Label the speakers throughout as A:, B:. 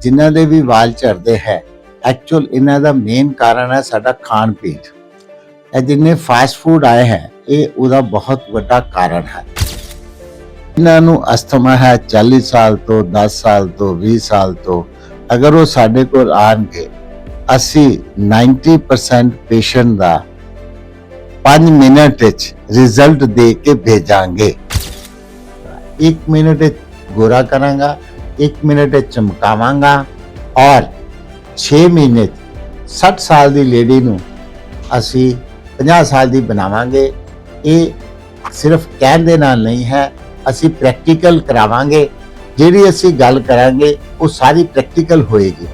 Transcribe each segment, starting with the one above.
A: ਜਿਨ੍ਹਾਂ ਦੇ ਵੀ ਵਾਲ ਝੜਦੇ ਹੈ ਐਕਚੁਅਲ ਇਹਨਾਂ ਦਾ ਮੇਨ ਕਾਰਨ ਹੈ ਸਾਡਾ ਖਾਣ ਪੀਣ। ਇਹ ਜਿੰਨੇ ਫਾਸਟ ਫੂਡ ਆਏ ਹੈ, ਇਹ ਉਹਦਾ ਬਹੁਤ ਵੱਡਾ ਕਾਰਨ ਹੈ। ਇਹਨਾਂ ਨੂੰ ਅਸਥਮਾ ਹੈ 40 ਸਾਲ ਤੋਂ 10 ਸਾਲ ਤੋਂ 20 ਸਾਲ ਤੋਂ। ਅਗਰ ਉਹ ਸਾਡੇ ਕੋਲ ਆਣਗੇ, ਅਸੀਂ 90% ਪੇਸ਼ੈਂਟ ਦਾ 5 ਮਿੰਟ ਵਿੱਚ ਰਿਜ਼ਲਟ ਦੇ ਕੇ ਭੇਜਾਂਗੇ। 1 ਮਿੰਟ ਵਿੱਚ ਗੋਰਾ ਕਰਾਂਗਾ 1 ਮਿੰਟ ਚਮਕਾਵਾਂਗਾ ਔਰ 6 ਮਹੀਨੇ 'ਚ 60 ਸਾਲ ਦੀ ਲੇਡੀ ਨੂੰ ਅਸੀਂ 50 ਸਾਲ ਦੀ ਬਣਾਵਾਂਗੇ ਇਹ ਸਿਰਫ ਕਹਿਣ ਦੇ ਨਾਲ ਨਹੀਂ ਹੈ ਅਸੀਂ ਪ੍ਰੈਕਟੀਕਲ ਕਰਾਵਾਂਗੇ ਜਿਹੜੀ ਅਸੀਂ ਗੱਲ ਕਰਾਂਗੇ ਉਹ ਸਾਰੀ ਪ੍ਰੈਕਟੀਕਲ ਹੋਏਗੀ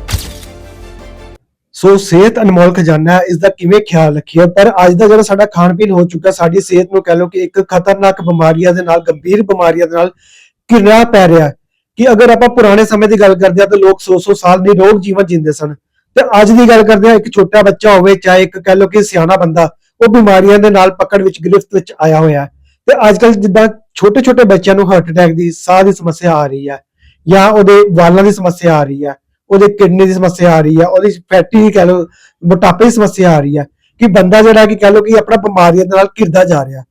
B: ਸੋ ਸਿਹਤ ਅਨਮੋਲ ਖਜ਼ਾਨਾ ਹੈ ਇਸ ਦਾ ਕਿਵੇਂ ਖਿਆਲ ਰੱਖੀਏ ਪਰ ਅੱਜ ਦਾ ਜਿਹੜਾ ਸਾਡਾ ਖਾਣ ਪੀਣ ਹੋ ਚੁੱਕਾ ਸਾਡੀ ਸਿਹਤ ਨੂੰ ਕਹਿ ਲਓ ਕਿ ਇੱਕ ਖਤਰਨਾਕ ਬਿਮਾਰੀਆਂ ਦੇ ਨਾਲ ਗੰਭੀਰ ਬਿਮਾਰੀਆਂ ਦੇ ਨਾਲ ਘਿਰਿਆ ਪੈ ਰਿਹਾ ਕਿ ਅਗਰ ਆਪਾਂ ਪੁਰਾਣੇ ਸਮੇਂ ਦੀ ਗੱਲ ਕਰਦੇ ਹਾਂ ਤਾਂ ਲੋਕ 100-100 ਸਾਲ ਦੀ ਰੋਗ ਜੀਵਨ ਜਿੰਦੇ ਸਨ। ਤੇ ਅੱਜ ਦੀ ਗੱਲ ਕਰਦੇ ਹਾਂ, ਇੱਕ ਛੋਟਾ ਬੱਚਾ ਹੋਵੇ ਚਾਹੇ ਇੱਕ ਕਹਿ ਲਓ ਕਿ ਸਿਆਣਾ ਬੰਦਾ, ਉਹ ਬਿਮਾਰੀਆਂ ਦੇ ਨਾਲ ਪਕੜ ਵਿੱਚ ਗ੍ਰਿਫਤ ਵਿੱਚ ਆਇਆ ਹੋਇਆ ਹੈ। ਤੇ ਅੱਜ ਕੱਲ ਜਿੱਦਾਂ ਛੋਟੇ-ਛੋਟੇ ਬੱਚਿਆਂ ਨੂੰ ਹਾਰਟ ਅਟੈਕ ਦੀ ਸਾਹ ਦੀ ਸਮੱਸਿਆ ਆ ਰਹੀ ਹੈ ਜਾਂ ਉਹਦੇ ਵਾਲਾਂ ਦੀ ਸਮੱਸਿਆ ਆ ਰਹੀ ਹੈ, ਉਹਦੇ ਕਿਡਨੀ ਦੀ ਸਮੱਸਿਆ ਆ ਰਹੀ ਹੈ, ਉਹਦੀ ਫੈਟੀ ਕਹਿ ਲਓ, ਮੋਟਾਪੇ ਦੀ ਸਮੱਸਿਆ ਆ ਰਹੀ ਹੈ ਕਿ ਬੰਦਾ ਜਿਹੜਾ ਕਿ ਕਹਿ ਲਓ ਕਿ ਆਪਣਾ ਬਿਮਾਰੀਆਂ ਦੇ ਨਾਲ ਘਿਰਦਾ ਜਾ ਰਿਹਾ।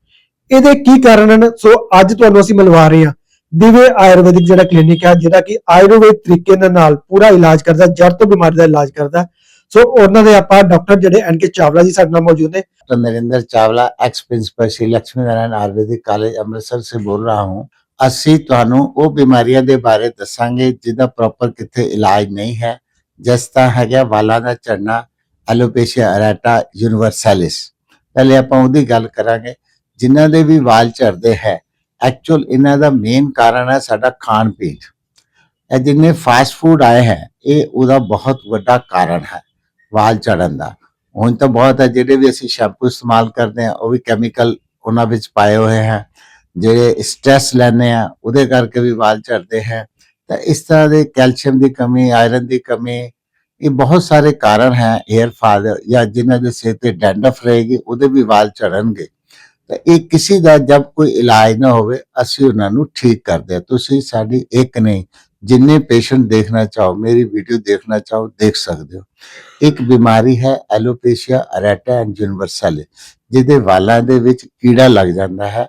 B: ਇਹਦੇ ਕੀ ਕਾਰਨ ਹਨ? ਸੋ ਅੱਜ ਤੁਹਾਨੂੰ ਅਸੀਂ ਮਿਲਵਾ ਰਹੇ ਹਾਂ। ਦਿਵੇ ਆਯੁਰਵੈਦਿਕ ਜਿਹੜਾ ਕਲੀਨਿਕ ਹੈ ਜਿਹੜਾ ਕਿ ਆਯੁਰਵੇਦ ਤਰੀਕੇ ਦੇ ਨਾਲ ਪੂਰਾ ਇਲਾਜ ਕਰਦਾ ਜੜ ਤੋਂ ਬਿਮਾਰੀ ਦਾ ਇਲਾਜ ਕਰਦਾ ਸੋ ਉਹਨਾਂ ਦੇ ਆਪਾਂ ਡਾਕਟਰ ਜਿਹੜੇ ਐਨ ਕੇ ਚਾਵਲਾ ਜੀ ਸਾਡੇ ਨਾਲ ਮੌਜੂਦ ਨੇ
A: doctor Narendra Chawla ex principal Shri Lakshmi Narayan Ayurvedic college Amritsar ਸੇ ਬੋਲ ਰਹਾ ਹੂੰ ਅਸੀਂ ਤੁਹਾਨੂੰ ਉਹ ਬਿਮਾਰੀਆਂ ਦੇ ਬਾਰੇ ਦੱਸਾਂਗੇ ਜਿਹਦਾ ਪ੍ਰੋਪਰ ਕਿੱਥੇ ਇਲਾਜ ਨਹੀਂ ਹੈ ਜਿਸ ਤਰ੍ਹਾਂ ਹੈਗਾ ਵਾਲਾਂ ਦਾ ਝੜਨਾ ਐਲੋਪੇਸ਼ੀਆ ਅਰੇਟਾ ਯੂਨੀਵਰਸੈਲਿਸ ਪਹਿਲੇ ਆਪਾਂ ਉਹਦੀ ਗੱਲ ਕਰਾਂਗੇ ਜਿਨ੍ਹਾਂ ਦੇ ਵੀ ਵਾਲ ਝੜਦੇ ਹੈ ਐਕਚੁਅਲ ਇਹਨਾਂ ਦਾ ਮੇਨ ਕਾਰਨ ਹੈ ਸਾਡਾ ਖਾਣ ਪੀਣ। ਇਹ ਜਿੰਨੇ ਫਾਸਟ ਫੂਡ ਆਏ ਹੈ, ਇਹ ਉਹਦਾ ਬਹੁਤ ਵੱਡਾ ਕਾਰਨ ਹੈ ਵਾਲ ਝੜਨ ਦਾ। ਹੁਣ ਤਾਂ ਬਹੁਤ ਹੈ, ਜਿਹੜੇ ਵੀ ਅਸੀਂ ਸ਼ੈਂਪੂ ਇਸਤੇਮਾਲ ਕਰਦੇ ਆ ਉਹ ਵੀ ਕੈਮੀਕਲ ਉਹਨਾਂ ਵਿੱਚ ਪਾਏ ਹੋਏ ਹੈ। ਜਿਹੜੇ ਸਟ੍ਰੈਸ ਲੈਂਦੇ ਆ ਉਹਦੇ ਕਰਕੇ ਵੀ ਵਾਲ ਝੜਦੇ ਹੈ। ਤਾਂ ਇਸ ਤਰ੍ਹਾਂ ਦੇ ਕੈਲਸ਼ੀਅਮ ਦੀ ਕਮੀ ਆਇਰਨ ਦੀ ਕਮੀ, ਇਹ ਬਹੁਤ ਸਾਰੇ ਕਾਰਨ ਹੈ 헤ਅਰ ਫਾਲ ਜਾਂ ਜਿਨ੍ਹਾਂ ਦੇ ਸਿਰ ਤੇ ਡੈਂਡਰਫ ਰਹੇਗੀ, ਉਹਦੇ ਵੀ ਵਾਲ ਝੜਨਗੇ। ਤਾਂ ਇਹ ਕਿਸੇ ਦਾ ਜਦ ਕੋਈ ਇਲਾਜ ਨਾ ਹੋਵੇ, ਅਸੀਂ ਉਹਨਾਂ ਨੂੰ ਠੀਕ ਕਰਦੇ ਆ ਤੁਸੀਂ ਸਾਡੀ ਇੱਕ ਨਹੀਂ, ਜਿੰਨੇ ਪੇਸ਼ੈਂਟ ਦੇਖਣਾ ਚਾਹੋ, ਮੇਰੀ ਵੀਡੀਓ ਦੇਖਣਾ ਚਾਹੋ, ਦੇਖ ਸਕਦੇ ਹੋ। ਇੱਕ ਬਿਮਾਰੀ ਹੈ ਐਲੋਪੇਸ਼ੀਆ ਅਰੇਟਾ ਐਂਡ ਯੂਨੀਵਰਸਲ ਜਿਹਦੇ ਵਾਲਾਂ ਦੇ ਵਿੱਚ ਕੀੜਾ ਲੱਗ ਜਾਂਦਾ ਹੈ।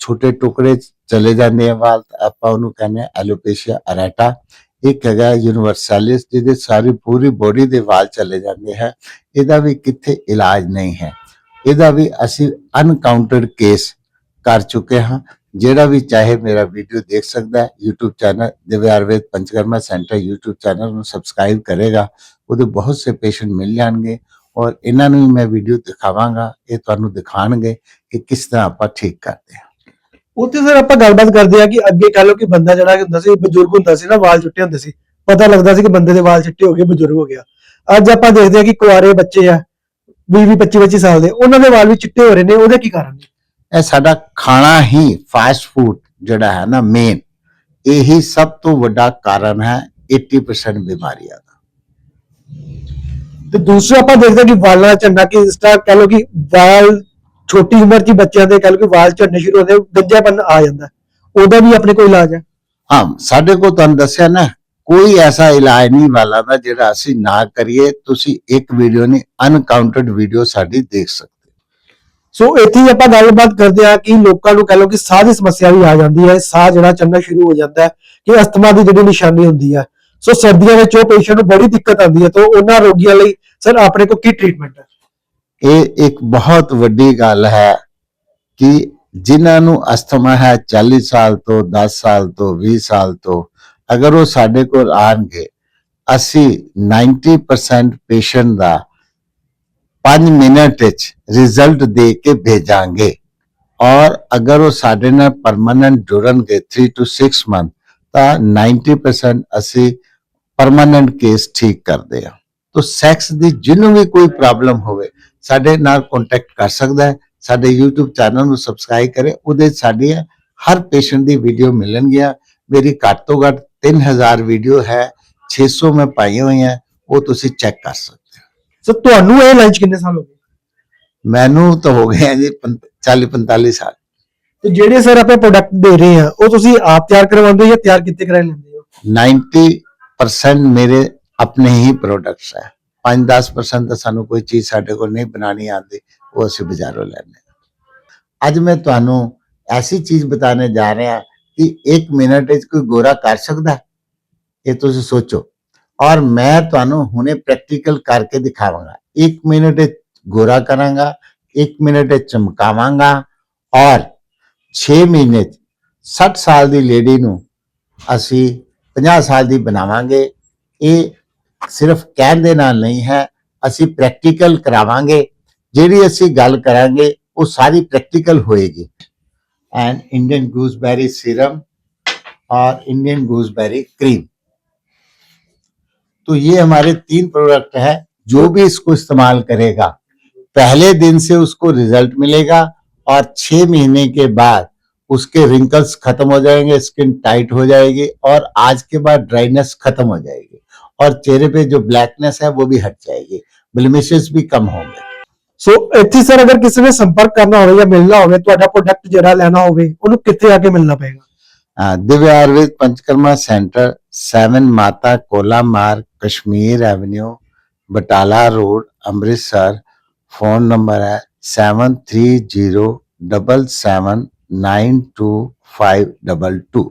A: ਛੋਟੇ ਟੁਕੜੇ ਚਲੇ ਜਾਂਦੇ ਆ ਵਾਲ ਆਪਾਂ ਉਹਨੂੰ ਕਹਿੰਦੇ ਆ ਐਲੋਪੇਸ਼ੀਆ ਅਰੇਟਾ ਇੱਕ ਹੈਗਾ ਯੂਨੀਵਰਸੈਲਿਸ ਜਿਹਦੇ ਸਾਰੀ ਪੂਰੀ ਬੋਡੀ ਦੇ ਵਾਲ ਚਲੇ ਜਾਂਦੇ ਹੈ। ਇਹਦਾ ਵੀ ਕਿੱਥੇ ਇਲਾਜ ਨਹੀਂ ਹੈ। ਇਹਦਾ ਵੀ ਅਸੀਂ ਅਨਕਾਊਂਟਡ ਕੇਸ ਕਰ ਚੁੱਕੇ ਹਾਂ। ਜਿਹੜਾ ਵੀ ਚਾਹੇ ਮੇਰਾ ਵੀਡੀਓ ਦੇਖ ਸਕਦਾ ਹੈ, YouTube channel Divya Panchakarma centre YouTube channel ਨੂੰ ਸਬਸਕ੍ਰਾਈਬ ਕਰੇਗਾ। ਉਹਦੇ ਬਹੁਤ ਸੇ ਪੇਸ਼ੈਂਟ ਮਿਲ ਜਾਣਗੇ ਔਰ ਇਹਨਾਂ ਨੂੰ ਮੈਂ ਵੀਡੀਓ ਦਿਖਾਵਾਂਗਾ। ਇਹ ਤੁਹਾਨੂੰ ਦਿਖਾਣਗੇ ਕਿ ਕਿਸ ਤਰ੍ਹਾਂ ਆਪਾਂ ਠੀਕ ਕਰਦੇ ਹਾਂ।
B: ਉੱਥੇ ਸਰ ਆਪਾਂ ਗੱਲਬਾਤ ਕਰਦੇ ਆ ਕਿ ਅੱਗੇ ਕਹ ਲਓ ਕਿ ਬੰਦਾ ਜਿਹੜਾ ਹੁੰਦਾ ਸੀ, ਬਜ਼ੁਰਗ ਹੁੰਦਾ ਸੀ ਨਾ, ਵਾਲ ਚਿੱਟੇ ਹੁੰਦੇ ਸੀ। ਪਤਾ ਲੱਗਦਾ ਸੀ ਕਿ ਬੰਦੇ ਦੇ ਵਾਲ ਚਿੱਟੇ ਹੋ ਗਏ, ਬਜ਼ੁਰਗ ਹੋ ਗਿਆ। ਅੱਜ ਆਪਾਂ ਦੇਖਦੇ ਆ ਕਿ ਕੁਆਰੇ ਬੱਚੇ ਆ 20 20 25 25 ਸਾਲ ਦੇ ਉਹਨਾਂ ਦੇ ਵਾਲ ਵੀ ਚਿੱਟੇ ਹੋ ਰਹੇ ਨੇ ਉਹਦੇ ਕੀ ਕਾਰਨ ਨੇ?
A: ਇਹ ਸਾਡਾ ਖਾਣਾ ਹੀ ਫਾਸਟ ਫੂਡ ਜਿਹੜਾ ਹੈ ਨਾ ਮੇਨ ਇਹੀ ਸਭ ਤੋਂ ਵੱਡਾ ਕਾਰਨ ਹੈ 80% ਬਿਮਾਰੀਆਂ ਦਾ।
B: ਤੇ ਦੂਸਰਾ ਆਪਾਂ ਦੇਖਦੇ ਕਿ ਵਾਲਾਂ ਦਾ ਝੜਨਾ ਕਿ ਇਸ ਤਰ੍ਹਾਂ ਕਹ ਲਓ ਕਿ ਵਾਲ ਛੋਟੀ ਉਮਰ 'ਚ ਹੀ ਬੱਚਿਆਂ ਦੇ ਕਹ ਲਓ ਕਿ ਵਾਲ ਝੜਨੇ ਸ਼ੁਰੂ ਹੁੰਦੇ ਗੰਜਾਪਨ ਆ ਜਾਂਦਾ। ਉਹਦਾ ਵੀ ਆਪਣੇ ਕੋਲ ਇਲਾਜ ਹੈ।
A: ਹਾਂ ਸਾਡੇ ਕੋਲ ਤੁਹਾਨੂੰ ਦੱਸਿਆ ਨਾ ਕੋਈ ਐਸਾ ਇਲਾਜ ਨਹੀਂ ਵਾਲਾ ਦਾ ਜਿਹੜਾ ਅਸੀਂ ਨਾ ਕਰੀਏ ਤੁਸੀਂ ਇੱਕ ਵੀਡੀਓ ਨਹੀਂ ਅਨਕਾਊਂਟਡ ਵੀਡੀਓ ਸਾਡੀ ਦੇਖ ਸਕਦੇ।
B: ਸੋ ਇੱਥੇ ਆਪਾਂ ਗੱਲਬਾਤ ਕਰਦੇ ਆ ਕਿ ਲੋਕਾਂ ਨੂੰ ਕਹ ਲਓ ਕਿ ਸਾਹ ਦੀ ਸਮੱਸਿਆ ਵੀ ਆ ਜਾਂਦੀ ਹੈ ਸਾਹ ਜਿਹੜਾ ਚੜਨਾ ਸ਼ੁਰੂ ਹੋ ਜਾਂਦਾ ਹੈ ਕਿ ਅਸਥਮਾ ਦੀ ਜਿਹੜੀ ਨਿਸ਼ਾਨੀ ਹੁੰਦੀ ਹੈ ਸੋ ਸਰਦੀਆਂ ਵਿੱਚ ਉਹ ਪੇਸ਼ੈਂਟ ਨੂੰ ਬੜੀ ਦਿੱਕਤ ਆਉਂਦੀ ਹੈ ਤਾਂ ਉਹਨਾਂ ਰੋਗੀਆਂ ਲਈ ਸਰ ਆਪਣੇ ਕੋਲ ਕੀ ਟ੍ਰੀਟਮੈਂਟ ਹੈ
A: ਇਹ ਇੱਕ ਬਹੁਤ ਵੱਡੀ ਗੱਲ ਹੈ ਕਿ ਜਿਨ੍ਹਾਂ ਨੂੰ ਅਸਥਮਾ ਹੈ 40 ਸਾਲ ਤੋਂ 10 ਸਾਲ ਤੋਂ 20 ਸਾਲ ਤੋਂ ਅਗਰ ਉਹ ਸਾਡੇ ਕੋਲ ਆਣਗੇ, ਅਸੀਂ 90% ਪੇਸ਼ੈਂਟ ਦਾ 5 ਮਿੰਟ ਵਿੱਚ ਰਿਜ਼ਲਟ ਦੇ ਕੇ ਭੇਜਾਂਗੇ। ਔਰ ਅਗਰ ਉਹ ਸਾਡੇ ਨਾਲ ਪਰਮਨੈਂਟ ਜੁੜਨਗੇ 3 ਟੂ 6 ਮੰਥ ਤਾਂ 90% ਅਸੀਂ ਪਰਮਨੈਂਟ ਕੇਸ ਠੀਕ ਕਰਦੇ ਹਾਂ। ਤੋ ਸੈਕਸ ਦੀ ਜਿਹਨੂੰ ਵੀ ਕੋਈ ਪ੍ਰੋਬਲਮ ਹੋਵੇ, ਸਾਡੇ ਨਾਲ ਕੰਟੈਕਟ ਕਰ ਸਕਦਾ ਹੈ। ਸਾਡੇ YouTube ਚੈਨਲ ਨੂੰ ਸਬਸਕ੍ਰਾਈਬ ਕਰੇ, ਉਹਦੇ ਸਾਡੀਆਂ ਹਰ ਪੇਸ਼ੈਂਟ ਦੀ ਵੀਡੀਓ ਮਿਲਣਗੀਆਂ। ਮੇਰੀ ਘੱਟ ਤੋਂ ਘੱਟ 3000 ਵੀਡੀਓ ਹੈ 600 ਮੈਂ ਪਾਈਆਂ ਹੋਈਆਂ ਉਹ ਤੁਸੀਂ ਚੈੱਕ ਕਰ ਸਕਦੇ ਹੋ।
B: ਸੋ ਤੁਹਾਨੂੰ ਇਹ ਲੰਚ ਕਿੰਨੇ ਸਾਲ ਹੋ ਗਏ?
A: ਮੈਨੂੰ ਤਾਂ ਹੋ ਗਏ ਜੀ 40 45 ਸਾਲ।
B: ਤੇ ਜਿਹੜੇ ਸਰ ਆਪਾਂ ਪ੍ਰੋਡਕਟ ਦੇ ਰਹੇ ਆ ਉਹ ਤੁਸੀਂ ਆਪ ਤਿਆਰ ਕਰਵਾਉਂਦੇ ਹੋ ਜਾਂ ਤਿਆਰ ਕੀਤੇ ਕਰਾਏ ਲੈਂਦੇ ਹੋ?
A: 90 ਪਰਸੈਂਟ ਮੇਰੇ ਆਪਣੇ ਹੀ ਪ੍ਰੋਡਕਟਸ ਹੈ। 5-10% ਤਾਂ ਸਾਨੂੰ ਕੋਈ ਚੀਜ਼ ਸਾਡੇ ਕੋਲ ਨਹੀਂ ਬਣਾਣੀ ਆਉਂਦੀ ਉਹ ਅਸੀਂ ਬਾਜ਼ਾਰੋਂ ਲੈਂਦੇ ਹਾਂ। ਅੱਜ ਮੈਂ ਤੁਹਾਨੂੰ ਐਸੀ ਚੀਜ਼ ਬਤਾਣੇ ਜਾ ਰਿਹਾ ਕਿ 1 ਮਿੰਟ ਵਿੱਚ ਕੋਈ ਗੋਰਾ ਕਰ ਸਕਦਾ ਇਹ ਤੁਸੀਂ ਸੋਚੋ। ਔਰ ਮੈਂ ਤੁਹਾਨੂੰ ਹੁਣੇ ਪ੍ਰੈਕਟੀਕਲ ਕਰਕੇ ਦਿਖਾਵਾਂਗਾ। 1 ਮਿੰਟ ਵਿੱਚ ਗੋਰਾ ਕਰਾਂਗਾ 1 ਮਿੰਟ ਵਿੱਚ ਚਮਕਾਵਾਂਗਾ ਔਰ 6 ਮਹੀਨੇ 'ਚ 60 ਸਾਲ ਦੀ ਲੇਡੀ ਨੂੰ ਅਸੀਂ 50 ਸਾਲ ਦੀ ਬਣਾਵਾਂਗੇ। ਇਹ ਸਿਰਫ ਕਹਿਣ ਦੇ ਨਾਲ ਨਹੀਂ ਹੈ, ਅਸੀਂ ਪ੍ਰੈਕਟੀਕਲ ਕਰਾਵਾਂਗੇ। ਜਿਹੜੀ ਅਸੀਂ ਗੱਲ ਕਰਾਂਗੇ, ਉਹ ਸਾਰੀ ਪ੍ਰੈਕਟੀਕਲ ਹੋਏਗੀ। एंड Indian gooseberry serum और इंडियन गूसबेरी क्रीम तो ये हमारे तीन प्रोडक्ट है, जो भी इसको इस्तेमाल करेगा। पहले दिन से उसको रिज़ल्ट मिलेगा और छह महीने के बाद उसके रिंकल्स खत्म हो जाएँगे स्किन टाइट हो जाएगी और आज के बाद ड्राइनेस खत्म हो जाएगी। और चेहरे पे जो ब्लैकनेस है, वो भी हट जाएगी। ब्लमिशेस भी कम होंगे।
B: ਸੋ ਇੱਥੇ ਸਰ ਅਗਰ ਕਿਸੇ ਨੇ ਸੰਪਰਕ ਕਰਨਾ ਹੋਵੇ ਜਾਂ ਮਿਲਣਾ ਹੋਵੇ, ਤੁਹਾਡਾ ਪ੍ਰੋਡਕਟ ਜਿਹੜਾ ਲੈਣਾ ਹੋਵੇ, ਉਹਨੂੰ ਕਿੱਥੇ ਆ ਕੇ ਮਿਲਣਾ ਪਏਗਾ?
A: ਹਾਂ ਦਿਵਿਆਰ ਵਿੱਚ ਪੰਚਕਰਮਾ ਸੈਂਟਰ 7 ਮਾਤਾ ਕੋਲਾ ਮਾਰ Kashmir avenue, Batala road, Amritsar, phone number ਹੈ 7307792522